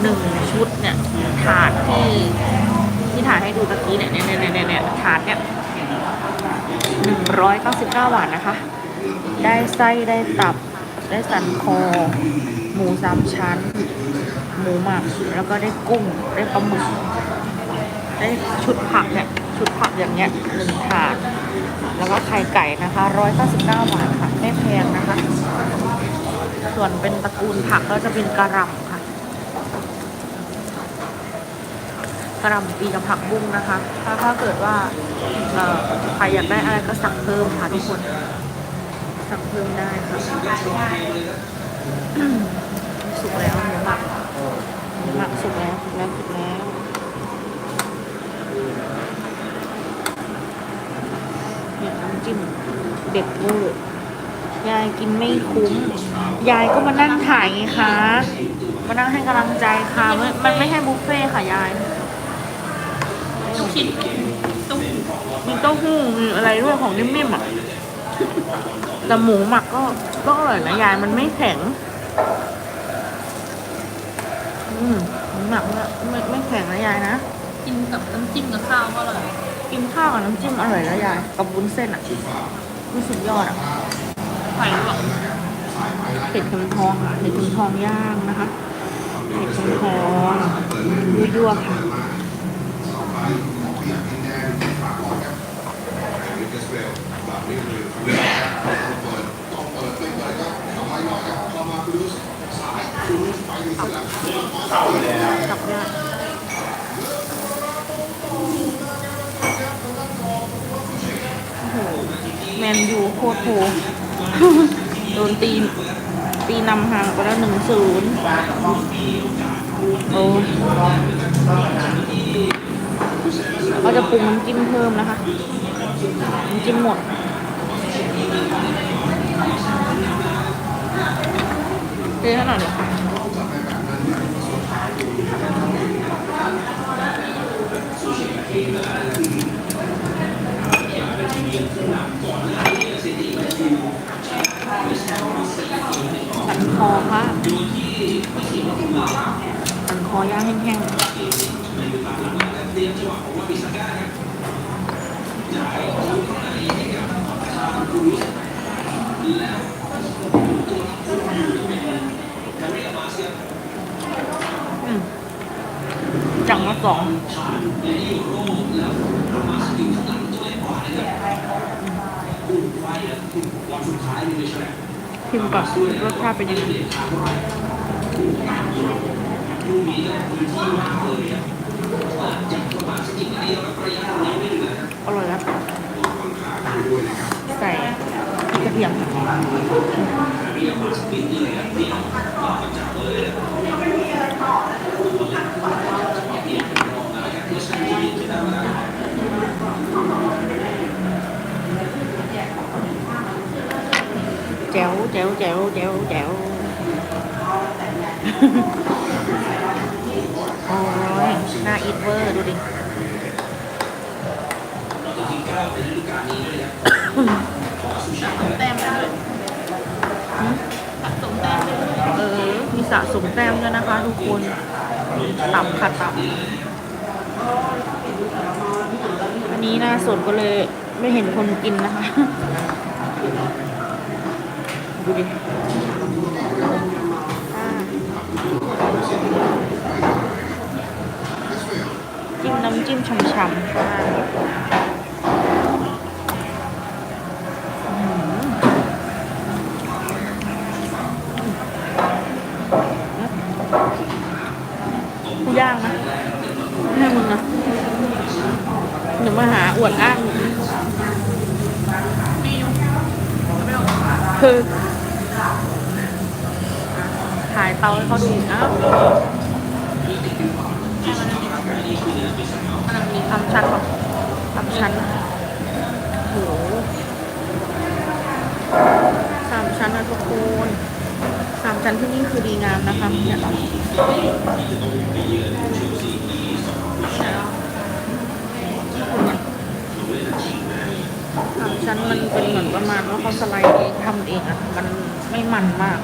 หนึ่งชุดเนี่ยถาดที่ที่ถ่ายให้ดูตะกี้เนี่ยเนี่ยเนี่ยเนี่ยเนี่ยถาดเนี่ยหนึ่งร้อยเก้าสิบเก้าบาทนะคะ ได้ไส้ได้ตับ ได้สันคอ หมูสามชั้น หมูหมักแล้วก็ได้กุ้งได้ปลาหมึกได้ชุดผักเนี่ยชุดผักอย่างเงี้ยหนึ่งถาดแล้วก็ไข่ไก่นะคะร้อยเก้าสิบเก้าบาทค่ะไม่แพงนะคะ ส่วนเป็นตระกูลผักก็จะเป็นกระหล่ำค่ะ กระหล่ำปีกับผักบุ้งนะคะ ถ้าถ้าเกิดว่าใครอยากได้อะไรก็สั่งเพิ่มค่ะทุกคน สั่งเพิ่มได้ค่ะสุกแล้วหมูหมักหมูหมักสุกแล้วสุกแล้วสุกแล้วเนี่ยน้ำจิ้มเด็ดเวอร์ยายกินไม่คุ้ม ยายก็มานั่งถ่ายไงคะ มานั่งให้กำลังใจค่ะ มันไม่ใช่บุฟเฟ่ค่ะยาย ลูกชิ้นตุ้มมีเต้าหู้มีอะไรด้วยของนิ่มๆอะแต่หมูหมักก็ก็อร่อยนะยายมันไม่แข็ง อืมหมูหมักเนี่ยไม่ไม่แข็งนะยายนะกินกับน้ำจิ้มกับข้าวก็อร่อยกินข้าวกับน้ำจิ้มอร่อยแล้วยายกับวุ้นเส้นอะนี่สุดยอดอะไข่ลวกเห็ดเข็มทองค่ะเห็ดเข็มทองย่างนะคะเห็ดเข็มทองยั่วๆค่ะ กลับยากโอ้โห แมนยูโคตรโหโดนตีตีนำห่างไปแล้วหนึ่งศูนย์โอ้เราจะปรุงน้ำจิ้มเพิ่มนะคะน้ำจิ้มหมดเจ๊ขนาดนี้สันคอค่ะ สันคอย่างแห้งๆอืมจังมาสองชิมก่อนรสชาติเป็นยังไง อร่อยแล้วใส่พริกกระเทียมแจ๋วแจ๋วแจ๋วแจ๋วแจ๋วโอ้ย น่าอินเวอร์ดูดิแต้มได้ด้วยสะสมแต้มได้ด้วยเออ มีสะสมแต้มด้วยนะคะทุกคนตับค่ะตับอันนี้หน้าสดก็เลยไม่เห็นคนกินนะคะ ดูดิอ่า จิ้มน้ำจิ้ำค่ะอื้อหือย่างนะให้มึงนะเดี๋ยวมาหาอวดอ้างคือถ่ายเตาให้เขาดูอ้าว ให้มันได้กิน กำลังมี ทำชั้นแบบทำชั้นโหสามชั้นนะทุกคนสามชั้นที่นี่คือดีงามนะคะเนี่ยสามชั้นมันเป็นเหมือนประมาณว่าเขาสไลด์ทำเองอะ มันไม่มันมาก